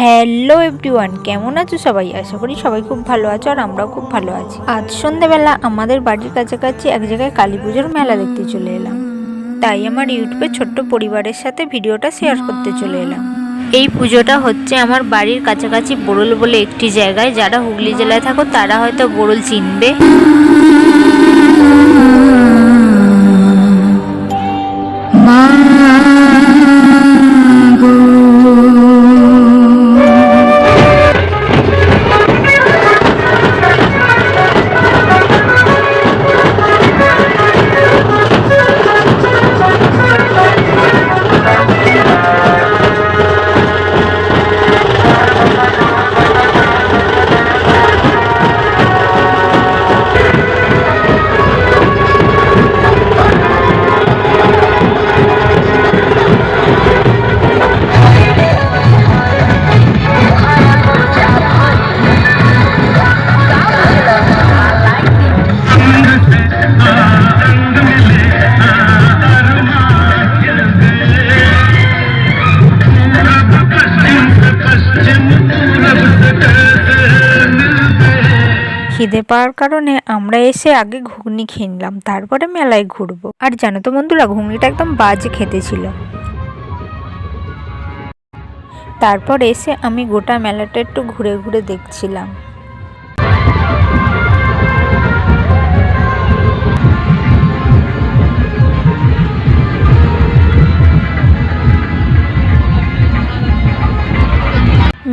Hello everyone, কেমন আছো সবাই? আশা করি সবাই খুব ভালো আছো আর আমরাও খুব ভালো আছি। আজ সন্ধ্যেবেলা আমাদের বাড়ির কাছাকাছি এক জায়গায় কালী পুজোর মেলা দেখতে চলে এলাম। তাই আমার ইউটিউবে ছোট্ট পরিবারের সাথে ভিডিওটা শেয়ার করতে চলে এলাম। এই পুজোটা হচ্ছে আমার বাড়ির কাছাকাছি বোরল বলে একটি জায়গায়। যারা হুগলি জেলায় থাকো, তারা হয়তো বোরল চিনবে। খিদে পাওয়ার কারণে আমরা এসে আগে ঘুগনি খেয়ে নিলাম, তারপরে মেলায় ঘুরবো। আর জানো তো বন্ধুরা, ঘুগনিটা একদম বাজে খেতে ছিল। তারপর এসে আমি গোটা মেলাটা একটু ঘুরে ঘুরে দেখছিলাম।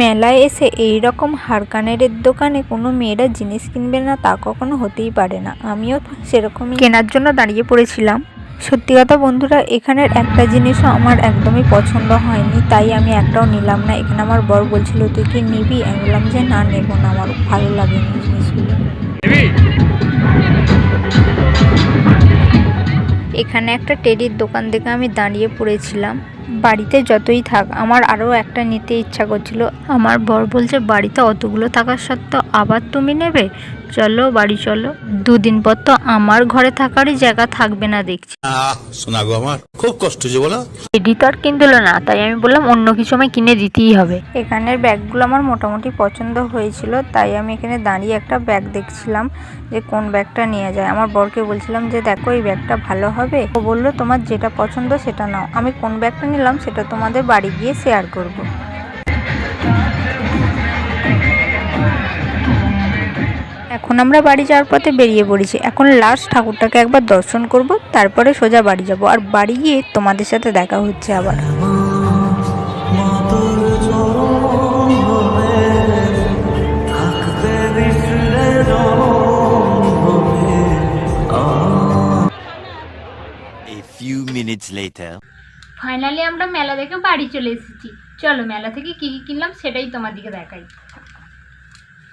মেলায় এসে এই রকম হারকানের দোকানে কোনো মেয়েরা জিনিস কিনবে না তা কখনো হতেই পারে না। আমিও সেরকমই কেনার জন্য দাঁড়িয়ে পড়েছিলাম। সত্যি কথা বন্ধুরা এখানের একটা জিনিসও আমার একদমই পছন্দ হয়নি তাই আমি একটাও নিলাম না। এখানে আমার বর বলছিল তুই কি নিবি? আমি বললাম যে না নেব না আমার ভালো লাগে লাগেনি জিনিসগুলো। এখানে একটা টেডির দোকান থেকে আমি দাঁড়িয়ে পড়েছিলাম। বাড়িতে যতই থাক, আমার আরও একটা নিতে ইচ্ছা করছিল। আমার বর বলছে, বাড়িতে অতগুলো থাকার সত্ত্বেও আবার তুমি নেবে? চলো বাড়ি চলো। দুদিন পর তো আমার ঘরে থাকারই জায়গা থাকবে না দেখছি। আহ শোনা গো আমার খুব কষ্ট যে বলো। টেডি তো আর কিনলো না তাই আমি বললাম অন্য কিছু আমায় কিনে দিতেই হবে। এখানের ব্যাগগুলো আমার মোটামুটি পছন্দ হয়েছিল তাই আমি এখানে দাঁড়িয়ে একটা ব্যাগ দেখছিলাম যে কোন ব্যাগটা নিয়ে যায়। আমার বরকে বলছিলাম যে দেখো এই ব্যাগটা ভালো হবে? ও বলল তোমার যেটা পছন্দ সেটা নাও। আমি কোন ব্যাগটা নিলাম সেটা তোমাদের বাড়ি গিয়ে শেয়ার করব। এখন আমরা বাড়ি যাওয়ার পথে বেরিয়ে পড়েছি। এখন লাস্ট ঠাকুরটাকে একবার দর্শন করব তারপরে সোজা বাড়ি যাব। আর বাড়ি গিয়ে তোমাদের সাথে দেখা হচ্ছে আবার। Few minutes later. ফাইনালি আমরা মেলা দেখে বাড়ি চলে এসেছি। চলো মেলা থেকে কী কী কিনলাম সেটাই তোমাদেরকে দেখাই।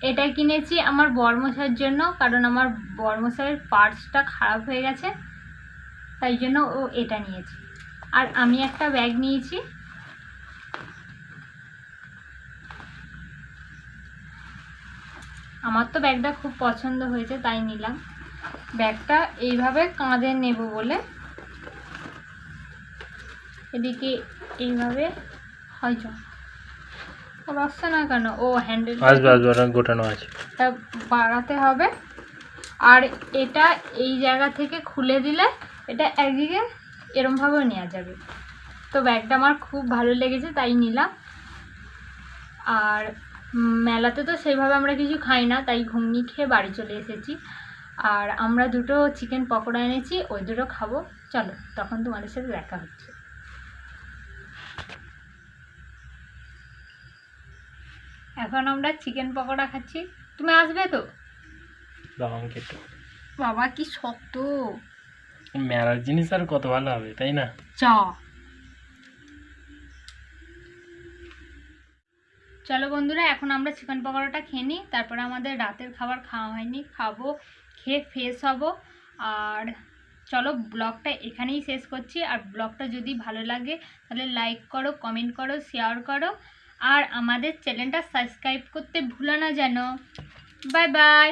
এটা কিনেছি আমার বর্মশাইয়ের জন্য, কারণ আমার বর্মশাইয়ের পার্সটা খারাপ হয়ে গেছে, তাই জন্য ও এটা নিয়েছে। আর আমি একটা ব্যাগ নিয়েছি। আমার তো ব্যাগটা খুব পছন্দ হয়েছে, তাই নিলাম। ব্যাগটা এইভাবে কাঁধে নেব বলে। এদিকে এইভাবে হয়তো ওর আসছে না কেন? ও হ্যান্ডেল আসবে আসবে গোটানো আছে। বাড়াতে হবে। আর এটা এই জায়গা থেকে খুলে দিলে এটা একদিকে এরমভাবেও নেওয়া যাবে। তো ব্যাগটা আমার খুব ভালো লেগেছে তাই নিলাম। আর মেলাতে তো সেইভাবে আমরা কিছু খাই না তাই ঘুগনি খেয়ে বাড়ি চলে এসেছি। আর আমরা দুটো চিকেন পকোড়া এনেছি ওই দুটো খাব। চলো তখন তোমাদের সাথে দেখা হচ্ছে। এখন আমরা চিকেন পকোড়া খাচ্ছি। তুমি আসবে তো? বাবা কি শক্ত। মেলার জিনিস আর কত ভালো হবে তাই না? চ। চলো বন্ধুরা এখন আমরা চিকেন পকোড়াটা খেয়ে নিই। তারপরে আমাদের রাতের খাবার খাওয়া হয়নি। খাব খেয়ে ফ্রেশ হব। আর চলো ব্লগটা এখানেই শেষ করছি। আর ব্লগটা যদি ভালো লাগে তাহলে লাইক করো কমেন্ট করো শেয়ার করো। আর আমাদের চ্যানেলটা সাবস্ক্রাইব করতে ভুলো না যেন। Bye bye.